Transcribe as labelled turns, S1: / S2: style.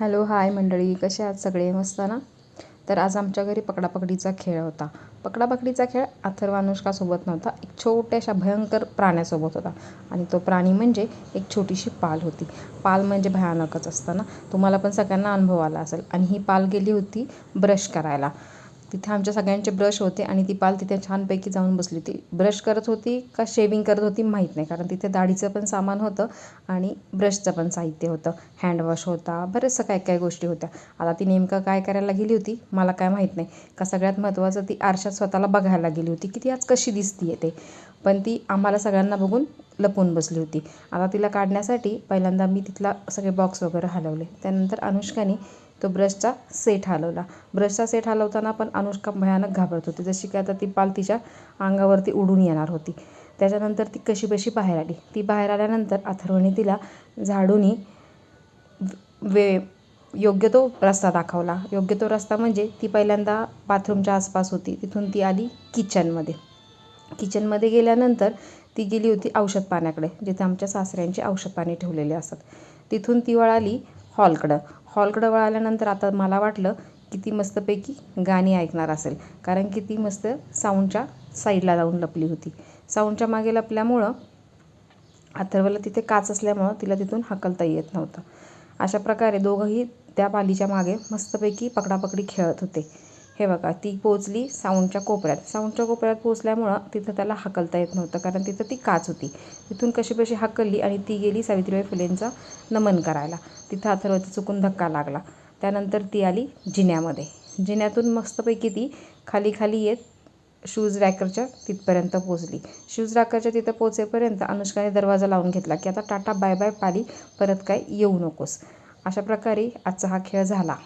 S1: Hello hi मंडळी कसे आहात सगळे? मस्त ना? तर आज आमच्या घरी पकडापकडीचा खेळ होता. पकडापकडीचा खेळ अथर्व अनुष्कासोबत नव्हता एक छोट्याशा भयंकर प्राण्यासोबत होता. आणि तो प्राणी म्हणजे एक छोटीशी पाल होती. पाल म्हणजे भयानकच असताना तुम्हाला पण सगळ्यांना अनुभव आला असेल. आणि ही पाल गेली होती ब्रश करायला. तिथे आमच्या सगळ्यांचे ब्रश होते आणि ती पाल तिथे छानपैकी जाऊन बसली. होती ब्रश करत होती का शेविंग करत होती माहीत नाही कारण तिथे दाढीचं पण सामान होतं आणि ब्रशचं पण साहित्य होतं. हँडवॉश होता बरेचसं काय काय गोष्टी होत्या. आता ती नेमकं काय करायला गेली होती मला काय माहीत नाही. का सगळ्यात महत्त्वाचं ती आरशात स्वतःला बघायला गेली होती की ती आज कशी दिसती आहे ते. पण ती आम्हाला सगळ्यांना बघून लपून बसली होती. आता तिला काढण्यासाठी पहिल्यांदा मी तिथला सगळे बॉक्स वगैरे हलवले. त्यानंतर अनुष्काने तो ब्रशचा सेट हलवला. ब्रशचा सेट हलवताना पण अनुष्का भयानक घाबरत होती. जशी की आता ती पाल तिच्या अंगावरती उडून येणार होती. त्याच्यानंतर ती कशी बशी बाहेर आली? ती बाहेर आल्यानंतर अथर्वने तिला झाडूनी वे योग्य तो रस्ता दाखवला. योग्य तो रस्ता म्हणजे ती पहिल्यांदा बाथरूमच्या आसपास होती. तिथून ती आली किचनमध्ये. किचनमध्ये गेल्यानंतर ती गेली होती औषध पाण्याकडे जिथे आमच्या सासऱ्यांची औषध पाणी ठेवलेले असतात. तिथून ती वळाली हॉलकडं. हॉलकडं वळाल्यानंतर आता मला वाटलं की ती मस्तपैकी गाणी ऐकणार असेल. कारण की ती मस्त साऊंडच्या साईडला जाऊन लपली होती. साऊंडच्या मागे लपल्यामुळं अथर्वला तिथे काच असल्यामुळं तिला तिथून हाकलता येत नव्हतं. अशा प्रकारे दोघंही त्या पालीच्या मागे मस्तपैकी पकडापकडी खेळत होते. हे बघा ती पोचली साऊंडच्या कोपऱ्यात. साऊंडच्या कोपऱ्यात पोचल्यामुळं तिथं त्याला हाकलता येत नव्हतं. कारण तिथं ती काच होती. तिथून कशी कशी हाकलली आणि ती गेली सावित्रीबाई फुलेंचा नमन करायला. तिथं अथर्वती चुकून धक्का लागला. त्यानंतर ती आली जिन्यामध्ये. जिन्यातून मस्तपैकी ती खाली खाली येत शूज रॅकरच्या तिथपर्यंत पोचली शूज रॅकरच्या तिथं पोचेपर्यंत अनुष्काने दरवाजा लावून घेतला की आता टाटा बाय बाय पाली परत काय येऊ नकोस. अशा प्रकारे आजचा हा खेळ झाला.